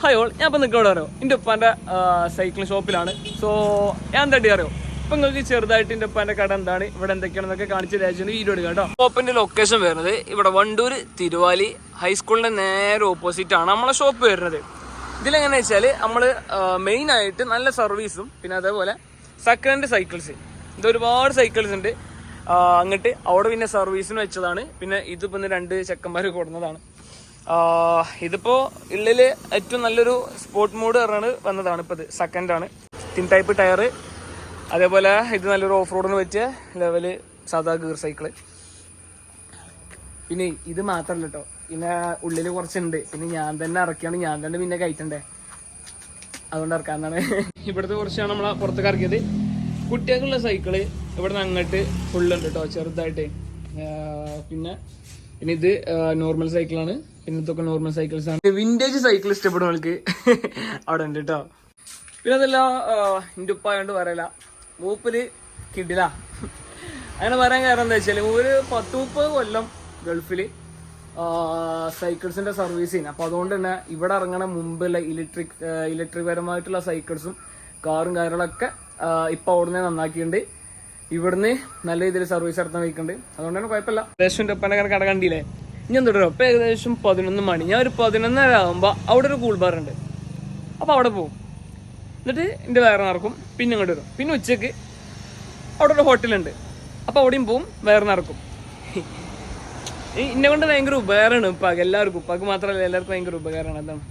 Hi all ഞാൻ ഇപ്പം നിൽക്കവിടെ അറിയോ എന്റെ ഉപ്പാന്റെ സൈക്കിൾ ഷോപ്പിലാണ് സോ ഞാൻ എന്താ അറിയോ? ഇപ്പം നിങ്ങൾക്ക് ചെറുതായിട്ട് എന്റെ ഉപ്പാന്റെ കട എന്താണ്? ഇവിടെ എന്തൊക്കെയാണെന്നൊക്കെ കാണിച്ച് രാജ്യം വീഡിയോ എടുക്കാം കേട്ടോ. ഷോപ്പിന്റെ ലൊക്കേഷൻ വരുന്നത് ഇവിടെ വണ്ടൂർ തിരുവാലി ഹൈസ്കൂളിന്റെ നേരെ ഓപ്പോസിറ്റ് ആണ് നമ്മളെ ഷോപ്പ് വരുന്നത്. ഇതിലെങ്ങനെയാ വെച്ചാൽ നമ്മൾ മെയിൻ ആയിട്ട് നല്ല സർവീസും പിന്നെ അതേപോലെ സെക്കൻഡ് സൈക്കിൾസ് ഇത് ഒരുപാട് സൈക്കിൾസ് ഉണ്ട്. അങ്ങോട്ട് അവിടെ പിന്നെ സർവീസിന് വെച്ചതാണ്. പിന്നെ ഇതിപ്പോൾ രണ്ട് ചെക്കന്മാർ കൊടുന്നതാണ് ഇതിപ്പോ ഉള്ളിൽ ഏറ്റവും നല്ലൊരു സ്പോർട്ട് മോഡ് പറഞ്ഞാണ് വന്നതാണ് ഇപ്പത്. സെക്കൻഡ് ആണ്. തിൻ ടൈപ്പ് ടയർ അതേപോലെ ഇത് നല്ലൊരു ഓഫ് റോഡിന് പറ്റിയ ലെവൽ സാധാ ഗീർ സൈക്കിൾ പിന്നെ ഇത് മാത്രല്ല കേട്ടോ പിന്നെ ഉള്ളിൽ കുറച്ചുണ്ട്. പിന്നെ ഞാൻ തന്നെ ഇറക്കിയാണ്. ഞാൻ തന്നെ പിന്നെ കയറ്റണ്ടേ? അതുകൊണ്ട് ഇറക്കാന്നാണ്. ഇവിടുത്തെ കുറച്ചാണ് നമ്മളെ പുറത്തേക്ക് ഇറക്കിയത്. കുട്ടികൾക്കുള്ള സൈക്കിൾ ഇവിടെ നിന്ന് അങ്ങോട്ട് ഫുള്ളുണ്ട് കേട്ടോ ചെറുതായിട്ട്. പിന്നെ പിന്നെ ഇത് നോർമൽ സൈക്കിളാണ് പിന്നെ ഇതൊക്കെ നോർമൽ സൈക്കിൾസ് ആണ് വിന്റേജ് സൈക്കിൾ ഇഷ്ടപ്പെടുന്നവർക്ക് അവിടെ ഉണ്ട് കേട്ടോ പിന്നെ അതല്ല എന്റെ ഉപ്പായോണ്ട് പറയല മൂപ്പിൽ കിടില. അങ്ങനെ പറയാൻ കാരണം എന്താ വെച്ചാൽ ഒരു പത്ത് മുപ്പത് കൊല്ലം ഗൾഫിൽ സൈക്കിൾസിന്റെ ചെയ്യുന്നത് അപ്പൊ അതുകൊണ്ട് തന്നെ ഇവിടെ ഇറങ്ങണ മുമ്പുള്ള ഇലക്ട്രിക് ഇലക്ട്രിക് പരമായിട്ടുള്ള സൈക്കിൾസും കാറും കാര്യങ്ങളൊക്കെ ഇപ്പൊ അവിടുന്ന് നന്നാക്കിയിട്ടുണ്ട്. ഇവിടുന്ന് നല്ല രീതിയിൽ സർവീസ് നടത്താൻ വയ്ക്കുന്നുണ്ട്. അതുകൊണ്ട് തന്നെ കുഴപ്പമില്ല. ഒപ്പനെ കട കണ്ടില്ലേ? ഞാൻ തുടരും അപ്പോൾ ഏകദേശം പതിനൊന്ന് മണി. ഞാൻ ഒരു പതിനൊന്നര ആകുമ്പോൾ അവിടെ ഒരു കൂൾ ബാർ ഉണ്ട്. അപ്പോൾ അവിടെ പോകും എന്നിട്ട് എന്റെ വയറ് നടക്കും. പിന്നെ ഇങ്ങോട്ട് വരും. പിന്നെ ഉച്ചയ്ക്ക് അവിടെ ഒരു ഹോട്ടലുണ്ട് അപ്പോൾ അവിടെയും പോവും. വയറ് നടക്കും. ഇന്നെ കൊണ്ട് ഭയങ്കര ഉപകാരമാണ് ഉപ്പാക്ക്. എല്ലാവർക്കും ഉപ്പാക്ക് മാത്രമല്ല എല്ലാവർക്കും ഭയങ്കര ഉപകാരമാണ്. അതാണ്.